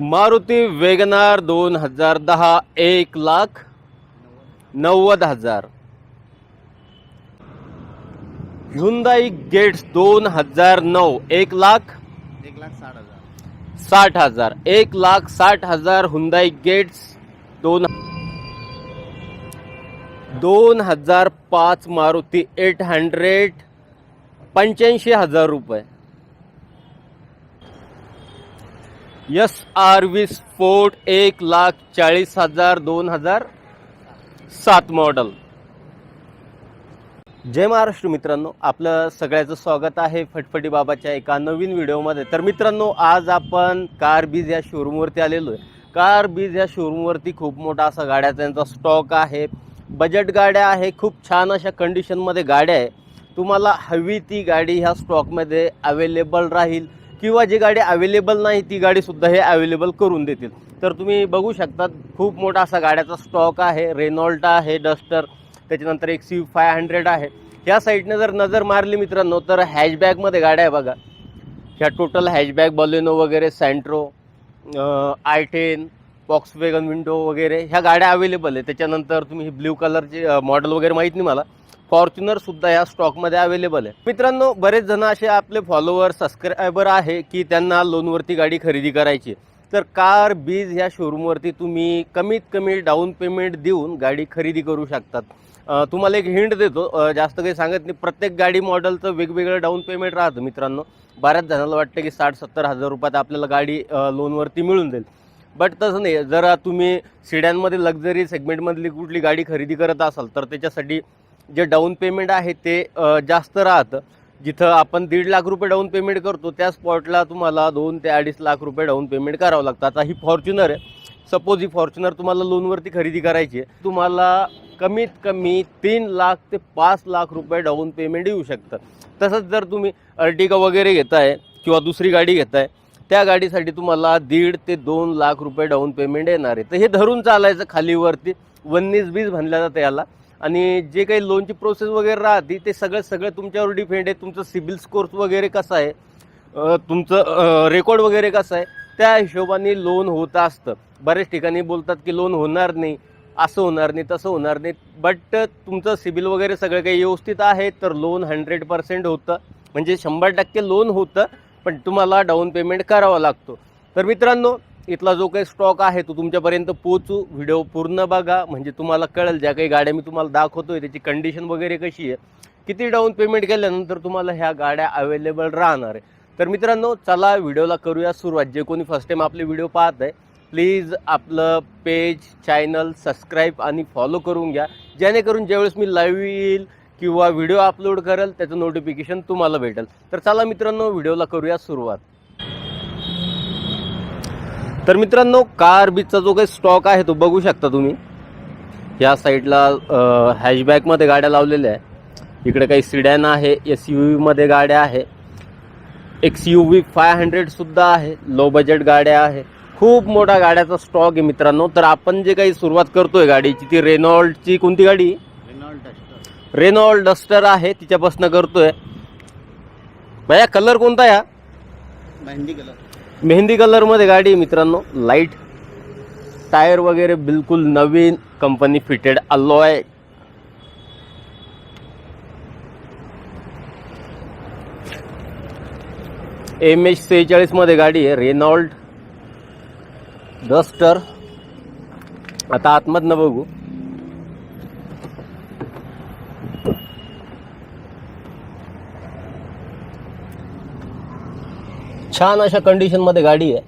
Maruti Wagon R दोन हजार दहा एक लाख नव्वद हजार. ह्युंदाई गेट्स दोन हजार नऊ एक लाख एक लाख साठ हजार. साठ हजार. एक लाख साठ हजार हुंदाई गेट्स दोन दोन हजार पाच मारुती एट हंड्रेड पंच्याऐंशी हजार रुपये. यस आर वी स्पोर्ट एक लाख चाळीस हजार दोन हजार सात मॉडल जय महाराष्ट्र मित्रांनो आपलं सगळ्याचं स्वागत आहे फटफटी बाबाच्या एका नवीन व्हिडिओमध्ये. तर मित्रांनो आज आपण कार बीज या शोरूमवरती आलेलो आहे. कार बीज या शोरूमवरती खूप मोठा असा गाड्या त्यांचा स्टॉक आहे. बजेट गाड्या आहे खूप छान अशा कंडिशनमध्ये गाड्या आहे. तुम्हाला हवी ती गाडी ह्या स्टॉकमध्ये अवेलेबल राहील. किंवा जी गाडी अवेलेबल नाही ती गाडीसुद्धा हे अवेलेबल करून देतील. तर तुम्ही बघू शकतात खूप मोठा असा गाड्याचा स्टॉक आहे रेनॉल्ट आहे डस्टर त्याच्यानंतर एक सी फाय हंड्रेड आहे. ह्या साईडने जर नजर मारली मित्रांनो तर हॅशबॅगमध्ये गाड्या आहे बघा. ह्या टोटल हॅशबॅग बॉलेनो वगैरे Santro i ten Volkswagen Vento वगैरे ह्या गाड्या अवेलेबल आहे. त्याच्यानंतर तुम्ही ब्ल्यू कलरचे मॉडेल वगैरे माहीत नाही मला. फॉर्च्युनर सुद्धा या स्टॉकमध्ये अवेलेबल आहे. मित्रांनो बरेच जण असे आपले फॉलोअर सबस्क्रायबर आहे की त्यांना लोनवरती गाडी खरेदी करायची आहे. तर कार बीज ह्या शोरूमवरती तुम्ही कमीत कमी डाऊन पेमेंट देऊन गाडी खरेदी करू शकतात. तुम्हाला एक हिंट देतो. जास्त काही सांगत नाही. प्रत्येक गाडी मॉडेलचं वेगवेगळं डाऊन पेमेंट राहतं मित्रांनो. बऱ्याच जणांना वाटतं की साठ सत्तर हजार रुपयात आपल्याला गाडी लोनवरती मिळून जाईल. बट तसं नाही. जर तुम्ही सिड्यांमध्ये लक्झरी सेगमेंटमधली कुठली गाडी खरेदी करत असाल तर त्याच्यासाठी जे डाऊन पेमेंट आहे ते जास्त राहतं. जिथं आपण दीड लाख रुपये डाऊन पेमेंट करतो त्या स्पॉटला तुम्हाला दोन ते अडीच लाख रुपये डाऊन पेमेंट करावं लागतं. आता ही फॉर्च्युनर आहे. सपोज ही फॉर्च्युनर तुम्हाला लोनवरती खरेदी करायची आहे. तुम्हाला कमीत कमी तीन लाख ते पाच लाख रुपये डाऊन पेमेंट येऊ शकतं. तसंच जर तुम्ही अर्टिगा वगैरे घेताय किंवा दुसरी गाडी घेताय त्या गाडीसाठी तुम्हाला दीड ते दोन लाख रुपये डाऊन पेमेंट येणार आहे. तर हे धरून चालायचं खालीवरती वन्नीस बीज म्हणलं जातं याला. आणि जे काही लोनची प्रोसेस वगैरे राहते ते सगळं सगळं तुमच्यावर डिपेंड आहे. तुमचं सिबिल स्कोर्स वगैरे कसं आहे? तुमचं रेकॉर्ड वगैरे कसं आहे? त्या हिशोबाने लोन होत असतं. बऱ्याच ठिकाणी बोलतात की लोन होणार नाही असं होणार नाही तसं होणार नाही. बट तुमचं सिबिल वगैरे सगळं काही व्यवस्थित आहे तर लोन हंड्रेड पर्सेंट होतं. म्हणजे शंभर टक्के लोन होतं पण तुम्हाला डाऊन पेमेंट करावा लागतो. तर मित्रांनो इथला जो काही स्टॉक आहे तो तुमच्यापर्यंत पोचू व्हिडिओ पूर्ण बघा. म्हणजे तुम्हाला कळेल ज्या काही गाड्या मी तुम्हाला दाखवतोय त्याची कंडिशन वगैरे कशी आहे. किती डाऊन पेमेंट केल्यानंतर तुम्हाला ह्या गाड्या अवेलेबल राहणार आहे. तर मित्रांनो चला व्हिडिओला करूया सुरुवात. जे कोणी फर्स्ट टाइम आपले व्हिडिओ पाहत आहे प्लीज आपलं पेज चॅनल सबस्क्राईब आणि फॉलो करून घ्या. जेणेकरून ज्यावेळेस मी लाईव्ह येईल किंवा व्हिडिओ अपलोड करेल त्याचं नोटिफिकेशन तुम्हाला भेटेल. तर चला मित्रांनो व्हिडिओला करूया सुरुवात. तर मित्रांनो कार बीचचा जो काही स्टॉक आहे तो बघू शकता तुम्ही. या साईडला हॅशबॅकमध्ये गाड्या लावलेल्या आहे इकडे काही सिडॅन आहे एस यू व्हीमध्ये गाड्या आहे. एक सी यू व्ही फाय हंड्रेडसुद्धा आहे लो बजेट गाड्या आहे. खूप मोठा गाड्याचा स्टॉक आहे मित्रांनो. तर आपण जे काही सुरुवात करतोय गाडीची ती रेनॉल्डची कोणती गाडी? रेनॉल्ड डस्टर रेनॉल्ड डस्टर आहे तिच्यापासून करतोय. भैया कलर कोणता या मेहंदी कलर मेहंदी कलरमध्ये गाडी आहे मित्रांनो लाइट टायर वगैरे बिलकुल नवीन company fitted alloy M H सेहेचाळीसमध्ये गाडी आहे रेनॉल्ड डस्टर आता आतमधनं बघू. छान अशा कंडिशनमध्ये गाडी आहे.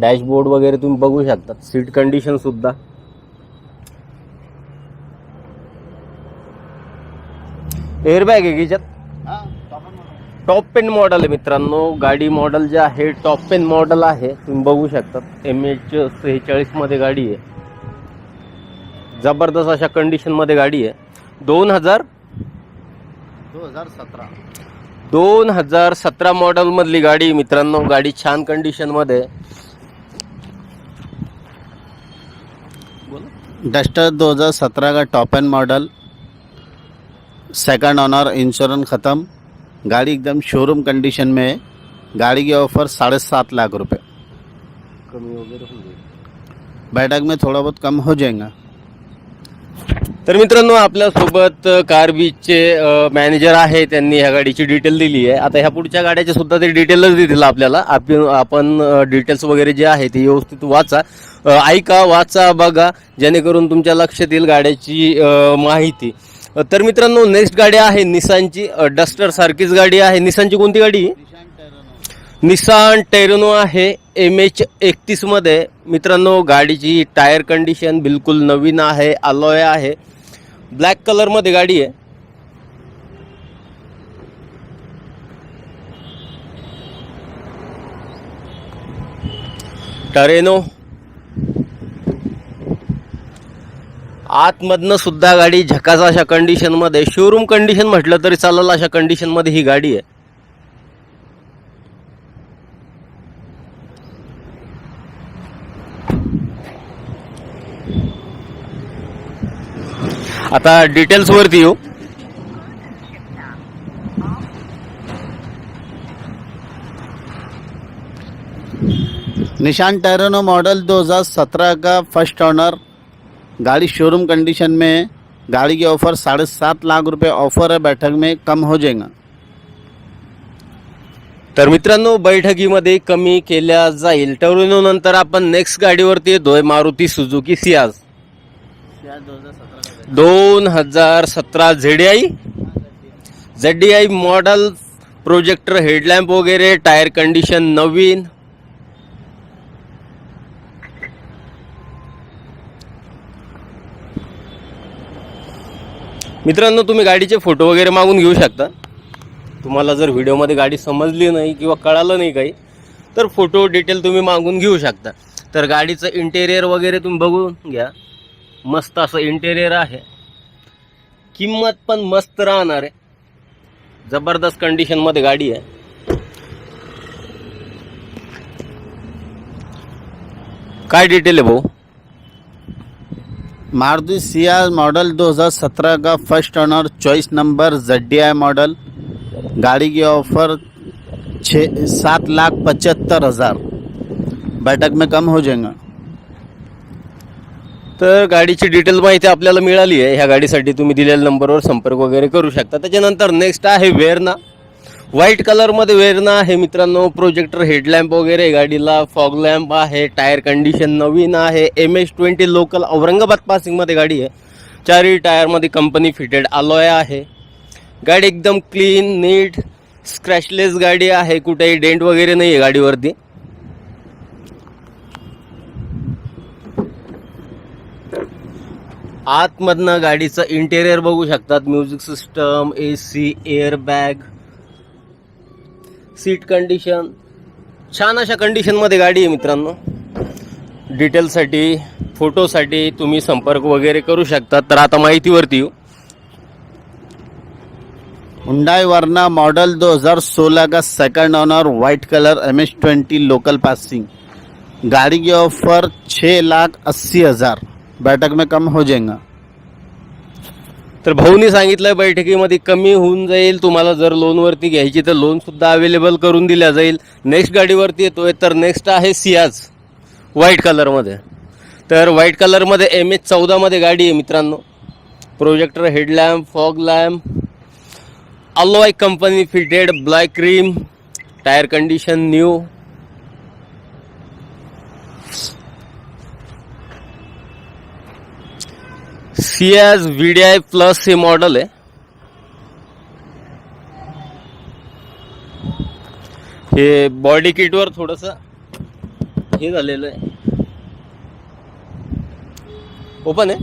डॅशबोर्ड वगैरे तुम्ही बघू शकता. सीट कंडिशन सुद्धा. एअरबॅग आहे हां मॉडेल टॉप पेन मॉडेल आहे मित्रांनो. गाडी मॉडेल जे आहे टॉप पेन मॉडेल आहे. तुम्ही बघू शकता. एम एच सेहेचाळीसमध्ये गाडी आहे. जबरदस्त अशा कंडिशनमध्ये गाडी आहे. दोन हजार दो हजार सतरा. दोन हज़ार सतरा मॉडेल मधली गाडी आहे मित्रांनो. गाडी छान कंडिशन मध्ये. डस्टर 2017 का top end model second owner insurance ख़त्म. गाड़ी एकदम शोरूम कंडीशन में है गाड़ी की ऑफ़र साढ़े सात लाख रुपए कमी वगैरे होऊन जाईल. बैठक में थोड़ा बहुत कम हो जाएगा. तर मित्रांनो आपल्यासोबत कार बीचचे मॅनेजर आहे. त्यांनी ह्या गाडीची डिटेल दिली आहे. आता ह्या पुढच्या गाड्याचे सुद्धा ते डिटेलच दितील आपल्याला. आपण आपण डिटेल्स वगैरे जे आहे ते व्यवस्थित वाचा. ऐका वाचा बघा. जेणेकरून तुमच्या लक्षात येईल गाड्याची माहिती. तर मित्रांनो नेक्स्ट गाडी आहे निसानची डस्टर सारखीच गाडी आहे. निसानची कोणती गाडी? निसान टेरनो आहे. एम एच एकतीसमध्ये. मित्रांनो गाडीची टायर कंडिशन बिलकुल नवीन आहे. अलॉय आहे. ब्लॅक कलरमध्ये गाडी आहे. टरेनो. आतमधनं सुद्धा गाडी झकास अशा कंडिशनमध्ये शोरूम कंडिशन म्हटलं तरी चालेल अशा कंडिशनमध्ये ही गाडी आहे. आता डिटेल्स वरती येऊ. निशान टेरेनो मॉडल 2017 का फर्स्ट ऑनर गाड़ी शोरूम कंडीशन में है गाड़ी की ऑफर साढ़े सात लाख रुपए ऑफर है बैठक में कम हो जाएगा। तर मित्रांनो बैठकीमध्ये कमी केल्या जाईल. टोरिनो नंतर आपण नेक्स्ट गाडीवरती येतोय मारुती सुझुकी सियाज दोन हजार सतरा. दोन हजार सतरा Z I Z I model projector headlamp वगैरे टायर कंडिशन नवीन. मित्रांनो तुम्ही गाडीचे फोटो वगैरे मागून घेऊ शकता. तुम्हाला जर व्हिडिओमध्ये गाडी समजली नाही किंवा कळालं नाही काही तर फोटो डिटेल तुम्ही मागून घेऊ शकता. तर गाडीचं इंटेरियर वगैरे तुम्ही बघून घ्या. मस्त असं इंटेरियर आहे. किंमत पण मस्त राहणार आहे. ज़बरदस्त गाडी आहे. काय डिटेल है भाऊ? मारुति सियाज मॉडल 2017 का first owner choice number Z model गाड़ी की ऑफ़र छः सात लाख पचहत्तर हज़ार. बैठक में कम हो जाएगा। तर गाडीची डिटेल माहिती आपल्याला मिळाली आहे. ह्या गाडीसाठी तुम्ही दिलेल्या नंबरवर संपर्क वगैरे करू शकता. त्याच्यानंतर नेक्स्ट आहे वेरना. व्हाईट कलरमध्ये वेरना आहे मित्रांनो. प्रोजेक्टर हेडलॅम्प वगैरे गाडीला. फॉग लॅम्प आहे. टायर कंडिशन नवीन आहे. M H twenty local Aurangabad पासिंगमध्ये गाडी आहे. चारही टायरमध्ये कंपनी फिटेड आलोय आहे. गाडी एकदम क्लीन नीट स्क्रॅचलेस गाडी आहे. कुठेही डेंट वगैरे नाही आहे गाडीवरती. आतमधनं गाडीचं इंटेरियर बघू शकतात. Music system A C airbag seat condition छान अशा कंडिशनमध्ये गाडी आहे मित्रांनो. डिटेलसाठी फोटोसाठी तुम्ही संपर्क वगैरे करू शकता. तर आता माहितीवरती येऊ. हुंडाई वरना मॉडल 2016 का second owner white colour M H twenty local passing गाड़ी की ऑफर छः लाख अस्सी हज़ार. बैठक में कम हो जाएगा. तर भाऊनी सांगितलं बैठकीमध्ये कमी होऊन जाईल तुम्हाला जर लोनवरती घ्यायची तर लोनसुद्धा अवेलेबल करून दिल्या जाईल. नेक्स्ट गाडीवरती येतोय तर नेक्स्ट आहे सियाज व्हाईट कलरमध्ये तर व्हाईट कलरमध्ये एम एच चौदामध्ये गाडी आहे मित्रांनो. Projector headlamp fog lamp alloy company fitted black cream tyre condition new Ciaz VDI plus हे मॉडेल आहे. हे बॉडी किटवर थोडस हे झालेलं आहे. ओपन आहे.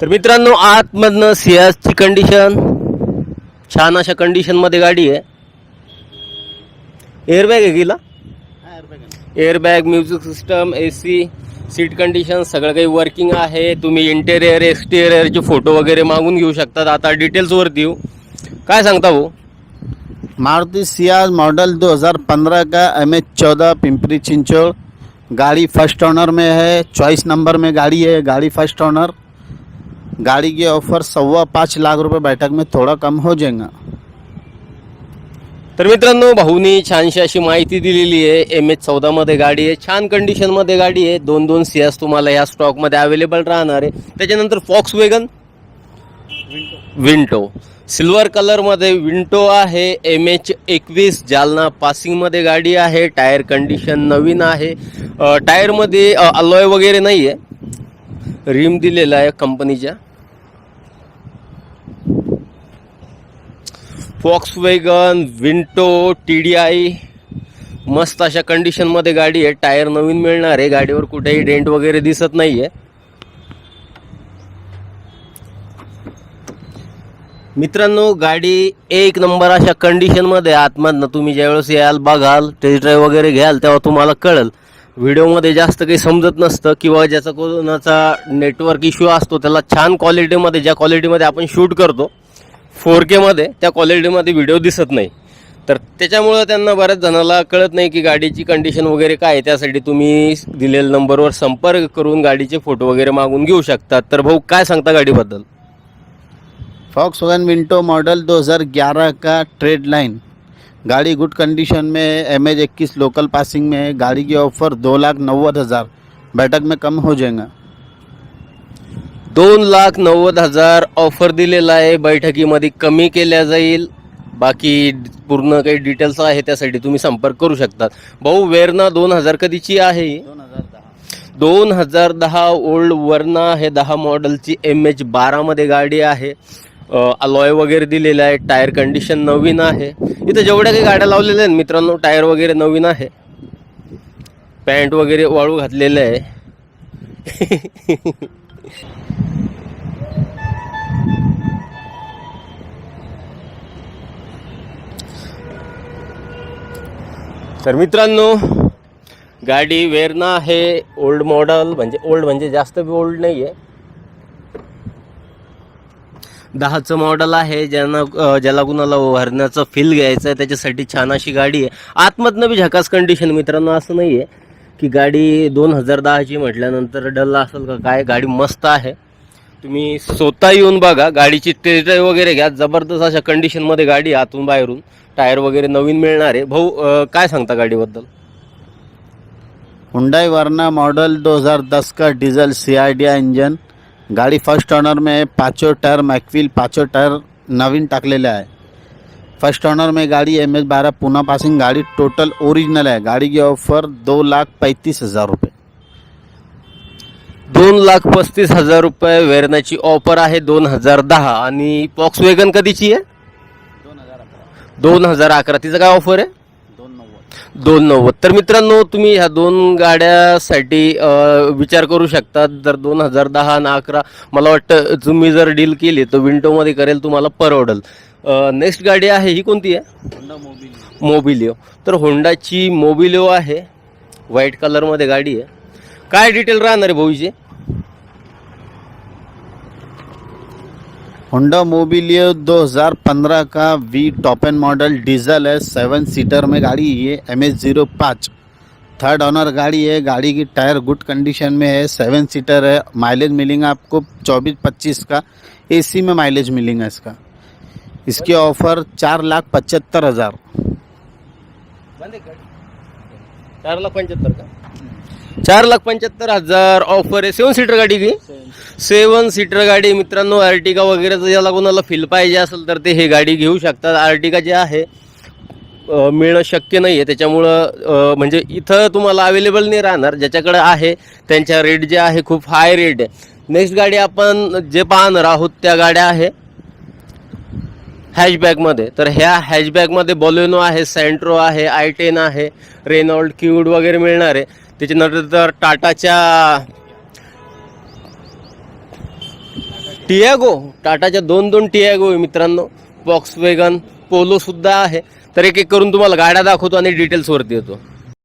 तर मित्रांनो आतमधनं सियाजची कंडिशन छान अशा कंडिशनमध्ये गाडी आहे. एअरबॅग आहे गेला airbag music system A C seat condition सगळं काही वर्किंग आहे. तुम्ही इंटेरियर एक्सटेरियरचे फ़ोटो वगैरे मागून घेऊ शकतात आता डिटेल्सवरती येऊ काय सांगता भाऊ? मारुति सियाज मॉडल 2015 का एम एच चौदह पिंपरी चिंचोड़ गाड़ी फ़र्स्ट ऑनर में है. चॉइस नंबर में गाड़ी है. गाड़ी फ़र्स्ट ऑनर गाड़ी की ऑफ़र सवा पाँच लाख रुपए बैठक में थोड़ा कम हो जाएगा। तर मित्रांनो भाऊनी छानशी अशी माहिती दिलेली आहे. एम एच चौदामध्ये गाडी आहे. छान कंडिशनमध्ये गाडी आहे. दोन दोन सियास तुम्हाला या स्टॉकमध्ये अवेलेबल राहणार आहे. त्याच्यानंतर फॉक्स वेगन विंटो सिल्वर कलरमध्ये विंटो आहे. एम एच एकवीस जालना पासिंगमध्ये गाडी आहे. टायर कंडिशन नवीन आहे. टायरमध्ये अलॉय वगैरे नाही आहे रिम दिलेला आहे कंपनीच्या wagon Vento T D I मस्त अशा कंडिशनमध्ये गाडी आहे. टायर नवीन मिळणार आहे. गाडीवर कुठेही डेंट वगैरे दिसत नाही आहे मित्रांनो गाडी एक नंबर अशा कंडिशनमध्ये आतमधनं तुम्ही ज्यावेळेस याल बघाल टेस्ट ड्राईव्ह वगैरे घ्याल तेव्हा तुम्हाला कळेल. व्हिडिओमध्ये जास्त काही समजत नसतं किंवा ज्याचा कोणाचा नेटवर्क इश्यू असतो त्याला छान क्वालिटीमध्ये ज्या क्वालिटीमध्ये आपण शूट करतो फोर केमध्ये त्या क्वालिटीमध्ये व्हिडिओ दिसत नाही. तर त्याच्यामुळं त्यांना बऱ्याच जणाला कळत नाही की गाडीची कंडिशन वगैरे काय आहे. त्यासाठी तुम्ही दिलेल्या नंबरवर संपर्क करून गाडीचे फोटो वगैरे मागून घेऊ शकतात. तर भाऊ काय सांगता गाडीबद्दल? फॉक्स वैगन विंटो मॉडल 2011 का ट्रेड लाइन गाड़ी गुड कंडीशन में एम एच इक्कीस लोकल पासिंग में है. गाड़ी की ऑफर दो लाख नव्वद हज़ार. बैठक में कम हो जाएगा. दोन लाख नव्वद हजार ऑफर दिलेला आहे. बैठकीमध्ये कमी केल्या जाईल. बाकी पूर्ण काही डिटेल्स आहे त्यासाठी तुम्ही संपर्क करू शकतात. भाऊ वेरना दोन हजार कधीची आहे? ही? दोन हजार दहा. दोन हजार दहा ओल्ड वर्ना आहे दहा मॉडेलची एम एच बारामध्ये गाडी आहे. अलॉय वगैरे दिलेला आहे. टायर कंडिशन नवीन आहे. इथं जेवढ्या काही गाड्या लावलेल्या आहेत मित्रांनो टायर वगैरे नवीन आहे. पॅन्ट वगैरे वाळू घातलेलं आहे. तर मित्रांनो गाडी वेरना आहे ओल्ड मॉडल म्हणजे ओल्ड म्हणजे जास्त बी ओल्ड नाही आहे दहाचं मॉडल आहे ज्यांना ज्याला कुणाला भरण्याचं फील घ्यायचं आहे त्याच्यासाठी छान अशी गाडी आहे. आतमधनं बी झकास कंडिशन मित्रांनो असं नाही आहे की गाडी दोन हजार दहाची म्हटल्यानंतर डल्ला असेल का काय? गाडी मस्त आहे. तुम्ही स्वतः येऊन बघा गाडीची टेस्ट ड्राईव्ह वगैरे घ्या. जबरदस्त अशा कंडिशनमध्ये गाडी आतून बाहेरून टायर वगैरे नवीन मिळणार आहे. भाऊ काय सांगता गाडीबद्दल? हुंडाई वर्ना मॉडल 2010 का डीजल सी इंजन गाड़ी फर्स्ट ऑनर में है पाँचों टायर मैकविल पाँचों टायर नवीन टाकलेले आहे. फर्स्ट ऑनर में गाड़ी एम एच बारह पूना पासिंग गाड़ी टोटल ओरिजिनल है। गाड़ी की ऑफर दो लाख पैंतीस हजार रुपये। दोन लाख पस्तीस हजार रुपये वेरणाची ऑफर आहे दोन हजार दहा आणि पॉक्स वेगन कधीची आहे? दोन हजार अकरा. दोन हजार अकरा. तिचं काय ऑफर आहे? दोन नव्वद. तर मित्रांनो तुम्ही ह्या दोन गाड्यासाठी विचार करू शकता जर दोन हजार दहा आणि अकरा मला वाटतं तुम्ही जर डील केली तर विंडोमध्ये करेल तुम्हाला परवडेल. नेक्स्ट गाडी आहे ही कोणती आहे? मोबिलिओ. तर होंडाची मोबिलिओ आहे. व्हाईट कलरमध्ये गाडी आहे. काय डिटेल राहणार आहे भाऊची होंडा मोबिलियो 2015 का V top end model diesel है सेवन सीटर में गाड़ी, ये एम एच ज़ीरो पाँच। थर्ड ऑनर गाड़ी है, गाड़ी की टायर गुड कंडीशन में है सेवन सीटर है माइलेज मिलेगा आपको चौबीस पच्चीस का एसी में माइलेज मिलेगा इसका। इसकी ऑफ़र चार लाख पचहत्तर हज़ार। चार लाख पचहत्तर का? चार लाख पंच्याहत्तर हजार ऑफर आहे. सेवन सीटर गाडी की? सेवन सीटर गाडी मित्रांनो आर्टिका वगैरे जर याला कोणाला फील पाहिजे असेल तर ते हे गाडी घेऊ शकतात. आर्टिका जे आहे मिळणं शक्य नाही आहे त्याच्यामुळं म्हणजे इथं तुम्हाला अवेलेबल नाही राहणार. ज्याच्याकडे आहे त्यांच्या रेट जे आहे खूप हाय रेट आहे. नेक्स्ट गाडी आपण जे पाहणार आहोत त्या गाड्या आहे हॅशबॅगमध्ये तर ह्या हॅशबॅगमध्ये बॉलेनो आहे सँट्रो आहे आय टेन आहे रेनॉल्ड क्यूड वगैरे मिळणार आहे. त्याच्यानंतर टाटाच्या टियागो टाटाच्या दोन दोन टियागो आहे मित्रांनो. बॉक्स वेगन पोलोसुद्धा आहे. तर एक एक करून तुम्हाला गाड्या दाखवतो आणि डिटेल्सवरती येतो.